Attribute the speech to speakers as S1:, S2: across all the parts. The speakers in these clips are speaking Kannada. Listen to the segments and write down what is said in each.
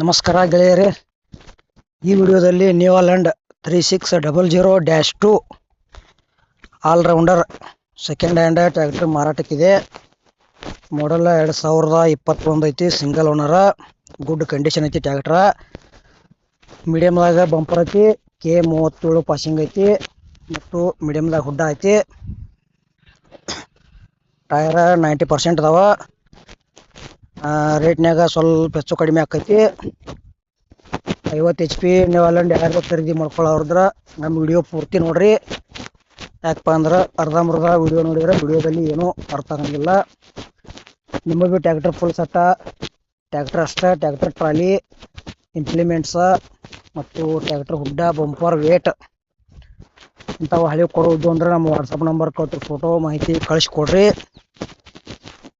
S1: ನಮಸ್ಕಾರ ಗೆಳೆಯರೇ. ಈ ವಿಡಿಯೋದಲ್ಲಿ Newland three six double zero dash two allrounder second hand tractor ಮಾರಾಟಕ್ಕಿದೆ. Model ಎರಡು ಸಾವಿರದ ಇಪ್ಪತ್ತೊಂದು ಐತಿ ಸಿಂಗಲ್ ಓನರ ಗುಡ್ ಕಂಡೀಷನ್ ಐತಿ ಟ್ರ್ಯಾಕ್ಟ್ರ ಮೀಡಿಯಮ್ದಾಗ ಬಂಪರ್ ಐತಿ ಕೆ ಮೂವತ್ತೇಳು ಪಾಸಿಂಗ್ ಐತಿ ಮತ್ತು ಮೀಡಿಯಮ್ದಾಗ ಹುಡ್ಡ ಐತಿ. ಟೈರ ನೈಂಟಿ ಪರ್ಸೆಂಟ್ ಅದಾವ. ರೇಟ್ನ್ಯಾಗ ಸ್ವಲ್ಪ ಹೆಚ್ಚು ಕಡಿಮೆ ಆಕೈತಿ. ಐವತ್ತು ಎಚ್ ಪಿ ನೀವು ಅಲ್ಲೊಂದು ಯಾರು ಖರೀದಿ ಮಾಡ್ಕೊಳ್ಳೋರ್ದ್ರ ನಮ್ಮ ವಿಡಿಯೋ ಪೂರ್ತಿ ನೋಡ್ರಿ. ಯಾಕಪ್ಪ ಅಂದ್ರೆ ಅರ್ಧಂಬರ್ಧ ವಿಡಿಯೋ ನೋಡಿದ್ರೆ ವಿಡಿಯೋದಲ್ಲಿ ಏನೂ ಅರ್ಥ ಆಗಂಗಿಲ್ಲ. ನಿಮಗೆ ಭೀ ಟ್ಯಾಕ್ಟರ್ ಫುಲ್ ಸಟ್ಟ ಟ್ಯಾಕ್ಟರ್ ಅಷ್ಟೇ ಟ್ಯಾಕ್ಟರ್ ಟ್ರಾಲಿ ಇಂಪ್ಲಿಮೆಂಟ್ಸ ಮತ್ತು ಟ್ಯಾಕ್ಟರ್ ಹುಡ್ಡ ಬಂಪರ್ ವೇಟ್ ಇಂಥವು ಹಳೆ ಕೊಡೋದು ಅಂದ್ರೆ ನಮ್ಮ ವಾಟ್ಸಪ್ ನಂಬರ್ ಕೊಟ್ಟು ಫೋಟೋ ಮಾಹಿತಿ ಕಳಿಸ್ಕೊಡ್ರಿ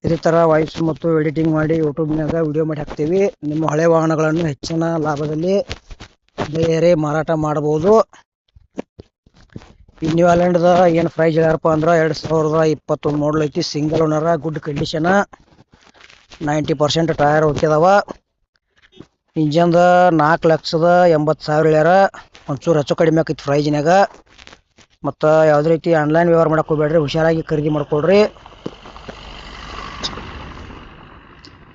S1: ಇದೇ ತರ ವಾಯ್ಸ್ ಮತ್ತು ಎಡಿಟಿಂಗ್ ಮಾಡಿ ಯೂಟ್ಯೂಬ್ನಾಗ ವಿಡಿಯೋ ಮಾಡಿ ಹಾಕ್ತೀವಿ. ನಿಮ್ಮ ಹಳೆ ವಾಹನಗಳನ್ನು ಹೆಚ್ಚಿನ ಲಾಭದಲ್ಲಿ ಬೇರೆ ಮಾರಾಟ ಮಾಡಬಹುದು. ಈ ನ್ಯೂ ದ ಏನು ಪ್ರೈಸ್ ಹೇಳ್ಯಾರಪ್ಪ ಅಂದ್ರೆ ಎರಡು ಸಾವಿರದ ಇಪ್ಪತ್ತೊಂದು ಮಾಡಲ್ ಐತಿ single owner good condition ninety percent tyre ಹೋಗ್ಯದವ ಇಂಜನ್ದ ನಾಲ್ಕು ಲಕ್ಷದ ಎಂಬತ್ತು ಸಾವಿರ ಹೇಳ್ಯಾರ. ಒಂಚೂರು ಹೆಚ್ಚು ಕಡಿಮೆ ಆಕೈತಿ ಪ್ರೈಜ್ನಾಗ ಮತ್ತು ಯಾವುದೇ ರೀತಿ ಆನ್ಲೈನ್ ವ್ಯವಹಾರ ಮಾಡಕ್ಕೆ ಹೋಗ್ಬೇಡ್ರಿ, ಹುಷಾರಾಗಿ ಖರೀದಿ ಮಾಡ್ಕೊಳ್ರಿ.